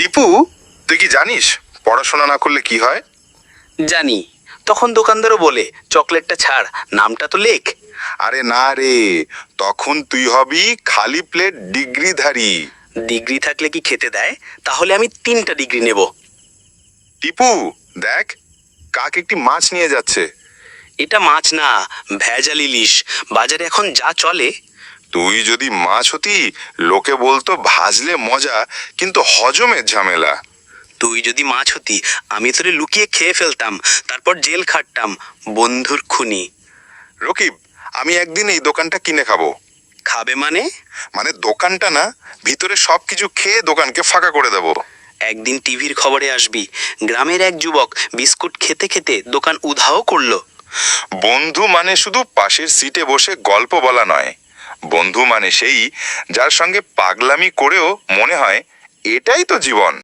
টিপু তুই কি জানিস পড়াশোনা না করলে কি হয়? জানি। তখন দোকানদারও বলে চকলেটটা ছাড় নামটা তো লেখ। আরে না রে তখন তুই হবি খালি প্লেট ডিগ্রিধারী। ডিগ্রি থাকলে কি খেতে দেয়? তাহলে আমি তিনটা ডিগ্রি নেব। টিপু দেখ কাক একটি মাছ নিয়ে যাচ্ছে। এটা মাছ না ভেজাল ইলিশ। বাজারে এখন যা চলে তুই যদি মাছ হতি লোকে বলতো ভাজলে মজা কিন্তু হজমের ঝামেলা। তুই যদি মাছ হতি আমি তোরে লুকিয়ে খেয়ে ফেলতাম তারপর জেল খাটতাম বন্ধুর খুনি। রকিব আমি একদিন এই দোকানটা কিনে খাব। খাবে মানে? মানে দোকানটা না ভিতরে সবকিছু খেয়ে দোকানকে ফাঁকা করে দেবো। একদিন টিভির খবরে আসবি গ্রামের এক যুবক বিস্কুট খেতে খেতে দোকান উধাও করল। বন্ধু মানে শুধু পাশের সিটে বসে গল্প বলা নয়। বন্ধু মানে সেই যার সঙ্গে পাগলামি করেও মনে হয় এটাই তো জীবন।